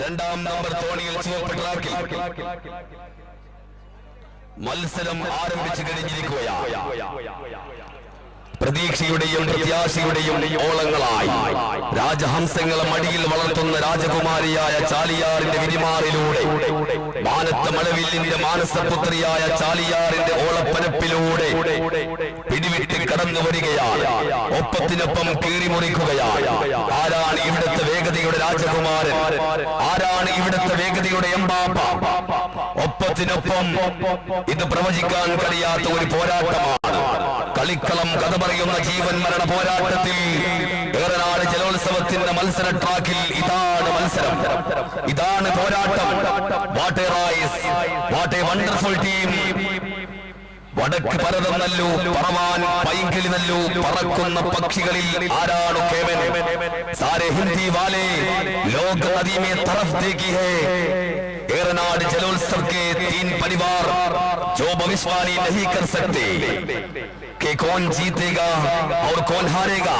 രണ്ടാം നമ്പർ തോണിയിൽ മത്സരം ആരംഭിച്ചു പ്രതീക്ഷയുടെയും പ്രത്യാശയുടെയും ഓളങ്ങളായി രാജഹംസങ്ങളെ മടിയിൽ വളർത്തുന്ന രാജകുമാരിയായ ചാലിയാറിന്റെ വിരിമാറിലൂടെ മാനത്ത മഴവില്ലിന്റെ മാനസപുത്രിയായ ചാലിയാറിന്റെ ഓളപ്പനപ്പിലൂടെ പിടിവിട്ട് കടന്നു വരികയാണ് ഒപ്പത്തിനൊപ്പം കീറി മുറിക്കുകയാണ്. ആരാണ് ഇവിടുത്തെ വേഗതയുടെ രാജകുമാരൻ? ആരാണ് ഇവിടുത്തെ വേഗതയുടെ എംബാപ്പ? ഒപ്പത്തിനൊപ്പം ഇത് പ്രവചിക്കാൻ കഴിയാത്ത ഒരു പോരാട്ടമാണ്. കളിക്കളം കഥ പറയുന്ന ജീവൻ മരണ പോരാട്ടത്തിൽ ഏറനാട് ജലോത്സവത്തിന്റെ മത്സര ട്രാക്കിൽ ഇതാണ് മത്സരം. ഇതാണ് പോരാട്ടം. What a rise what a wonderful team വടക്ക് പരതം നല്ലു പറവാൻ പൈങ്കിളി നല്ലു പറക്കുന്ന പക്ഷികളിൽ ആരാണ് കേവൻ സാരെ ഹിന്ദി വാലെ ലോക നദി में तरफ देखी है ഏറനാട് जलोत्सव के तीन परिवार जो भविष्यवाणी नहीं कर सकते कि कौन जीतेगा और कौन हारेगा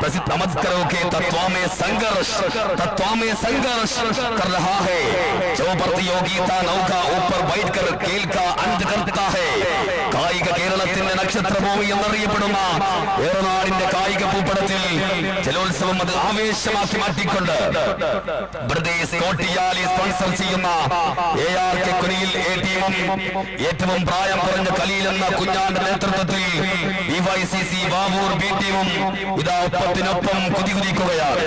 प्रसिद्ध समझ करो कि तत्वा में संघर्ष तत्वा में संघर्ष कर रहा है जो प्रतियोगिता नौका ऊपर बैठकर खेल का अंत നക്ഷത്രഭൂമി എന്നറിയപ്പെടുന്ന ഏറനാടിന്റെ കായിക ഭൂപടത്തിൽ ജലോത്സവം അത് ആവേശമാക്കി മാറ്റിക്കൊണ്ട് കോട്ടിയാലി സ്പോൺസർ ചെയ്യുന്ന എ ഏറ്റവും പ്രായം കുറഞ്ഞ കലീൽ എന്ന കുഞ്ഞാന്റെ നേതൃത്വത്തിൽ ഡിവൈസിസി ബാവൂർ ബി ടീമും ഇതാ ഒപ്പത്തിനൊപ്പം കുതികുതിക്കുകയാണ്.